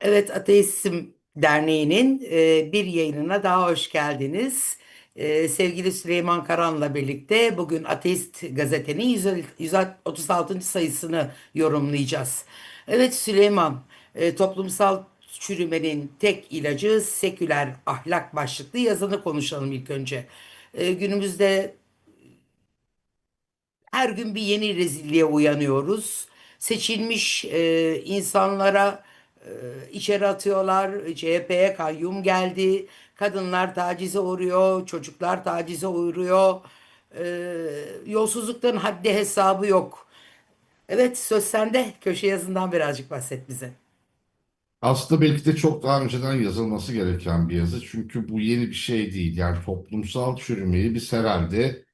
Evet, Ateizm Derneği'nin e, bir yayınına daha hoş geldiniz. E, sevgili Süleyman Karan'la birlikte bugün Ateist Gazete'nin 100 136. sayısını yorumlayacağız. Evet Süleyman, e, toplumsal çürümenin tek ilacı seküler ahlak başlıklı yazını konuşalım ilk önce. Günümüzde her gün bir yeni rezilliğe uyanıyoruz. Seçilmiş insanlara içeri atıyorlar. CHP'ye kayyum geldi. Kadınlar tacize uğruyor. Çocuklar tacize uğruyor. E, yolsuzlukların haddi hesabı yok. Evet söz sende. Köşe yazından birazcık bahset bize. Aslında belki de çok daha önceden yazılması gereken bir yazı. Çünkü bu yeni bir şey değil. Yani toplumsal çürümeyi biz herhalde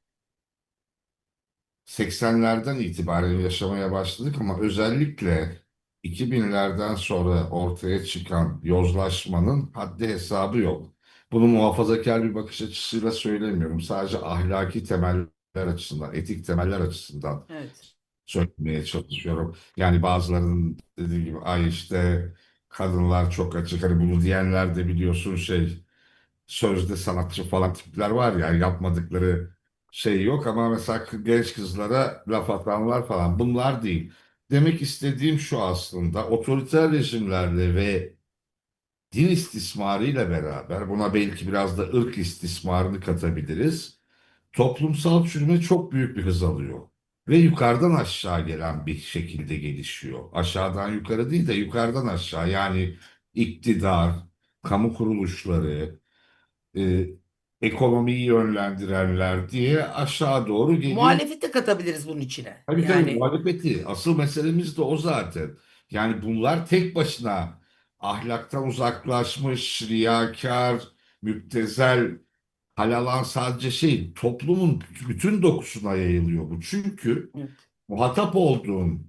80'lerden itibaren yaşamaya başladık ama özellikle 2000'lerden sonra ortaya çıkan yozlaşmanın haddi hesabı yok. Bunu muhafazakar bir bakış açısıyla söylemiyorum. Sadece ahlaki temeller açısından, etik temeller açısından Evet. söylemeye çalışıyorum. Yani bazılarının dediği gibi ay işte kadınlar çok açık. Hani bunu diyenler de biliyorsun şey sözde sanatçı falan tipler var ya yapmadıkları şey yok ama mesela genç kızlara laf atanlar falan bunlar değil. Demek istediğim şu aslında otoriter rejimlerle ve din istismarıyla beraber buna belki biraz da ırk istismarını katabiliriz. Toplumsal çürüme çok büyük bir hız alıyor ve yukarıdan aşağı gelen bir şekilde gelişiyor. Aşağıdan yukarı değil de yukarıdan aşağı yani iktidar, kamu kuruluşları, e, ekonomiyi yönlendirenler diye aşağı doğru geliyor. Muhalefeti de katabiliriz bunun içine. Tabii tabii Yani muhalefeti. Asıl meselemiz de o zaten. Yani bunlar tek başına ahlaktan uzaklaşmış, riyakar, müptezel, halalan sadece şey toplumun bütün dokusuna yayılıyor bu. Çünkü Evet. muhatap olduğunla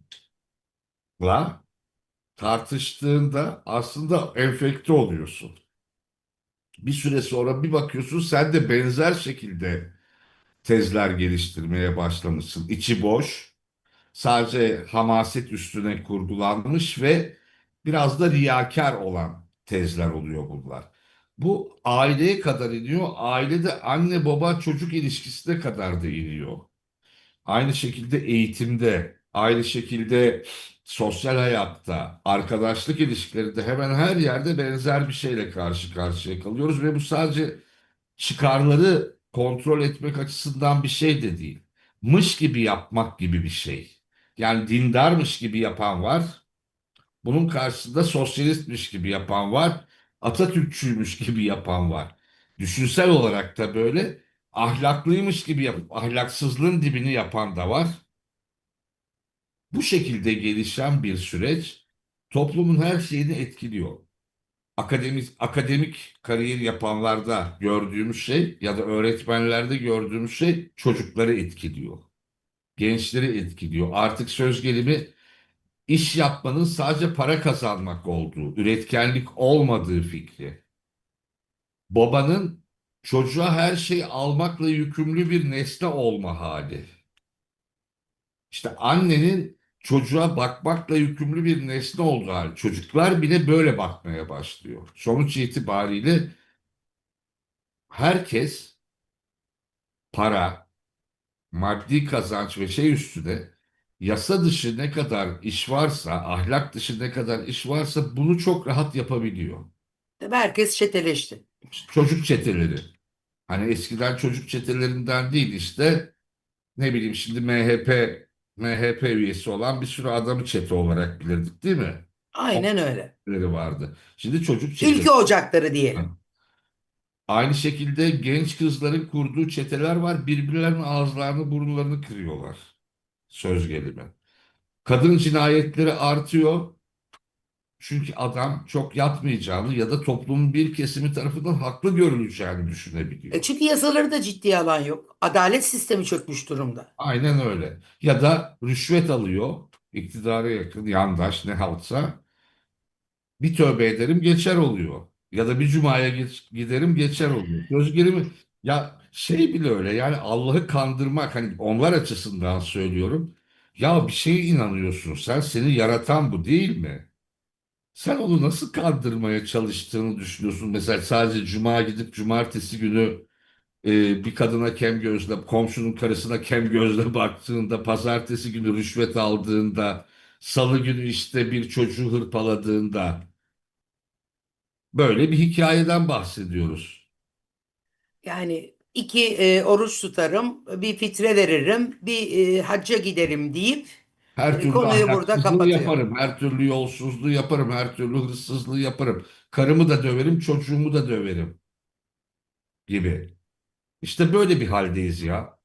tartıştığında aslında enfekte oluyorsun. Bir süre sonra bir bakıyorsun sen de benzer şekilde tezler geliştirmeye başlamışsın. İçi boş, sadece hamaset üstüne kurgulanmış ve biraz da riyakar olan tezler oluyor bunlar. Bu aileye kadar iniyor. Ailede anne baba çocuk ilişkisine kadar da iniyor. Aynı şekilde eğitimde, aynı şekilde sosyal hayatta, arkadaşlık ilişkilerinde hemen her yerde benzer bir şeyle karşı karşıya kalıyoruz ve bu sadece çıkarları kontrol etmek açısından bir şey de değil. Mış gibi yapmak gibi bir şey. Yani dindarmış gibi yapan var. Bunun karşısında sosyalistmiş gibi yapan var. Atatürkçüymüş gibi yapan var. Düşünsel olarak da böyle ahlaklıymış gibi yapıp ahlaksızlığın dibini yapan da var. Bu şekilde gelişen bir süreç toplumun her şeyini etkiliyor akademik akademik kariyer yapanlarda gördüğümüz şey ya da öğretmenlerde gördüğümüz şey çocukları etkiliyor. Gençleri etkiliyor. Artık söz gelimi iş yapmanın sadece para kazanmak olduğu, üretkenlik olmadığı fikri. Babanın çocuğa her şeyi almakla yükümlü bir nesne olma hali. İşte annenin çocuğa bakmakla yükümlü bir nesne olduğu hali. Çocuklar bile böyle bakmaya başlıyor. Sonuç itibariyle herkes para, maddi kazanç ve şey üstüne yasa dışı ne kadar iş varsa, ahlak dışı ne kadar iş varsa bunu çok rahat yapabiliyor. Tabii herkes çeteleşti. Çocuk çeteleri. Hani eskiden çocuk çetelerinden değil işte ne bileyim şimdi MHP MHP üyesi olan bir sürü adamı çete olarak bilirdik değil mi? Aynen öyle. Çeteleri vardı. Şimdi çocuk çeteleri. Ülke ocakları diyelim. Aynı şekilde genç kızların kurduğu çeteler var. Birbirlerinin ağızlarını burunlarını kırıyorlar. Söz gelimi. Kadın cinayetleri artıyor. Çünkü adam çok yatmayacağını ya da toplumun bir kesimi tarafından haklı görüleceğini düşünebiliyor. E çünkü yasaları da ciddiye alan yok. Adalet sistemi çökmüş durumda. Aynen öyle. Ya da rüşvet alıyor. iktidara yakın yandaş ne haltsa. Bir tövbe ederim geçer oluyor. Ya da bir cumaya geç- giderim geçer oluyor. Söz gelimi ya şey bile öyle yani Allah'ı kandırmak hani onlar açısından söylüyorum. Ya bir şeye inanıyorsun sen seni yaratan bu değil mi? Sen onu nasıl kandırmaya çalıştığını düşünüyorsun? Mesela sadece cuma gidip cumartesi günü e, bir kadına kem gözle, komşunun karısına kem gözle baktığında, pazartesi günü rüşvet aldığında, salı günü işte bir çocuğu hırpaladığında böyle bir hikayeden bahsediyoruz. Yani iki e, oruç tutarım, bir fitre veririm, bir e, hacca giderim deyip Her e, türlü konuyu burada ahlaksızlığı kapatıyor. yaparım, her türlü yolsuzluğu yaparım, her türlü hırsızlığı yaparım. Karımı da döverim, çocuğumu da döverim gibi. İşte böyle bir haldeyiz ya.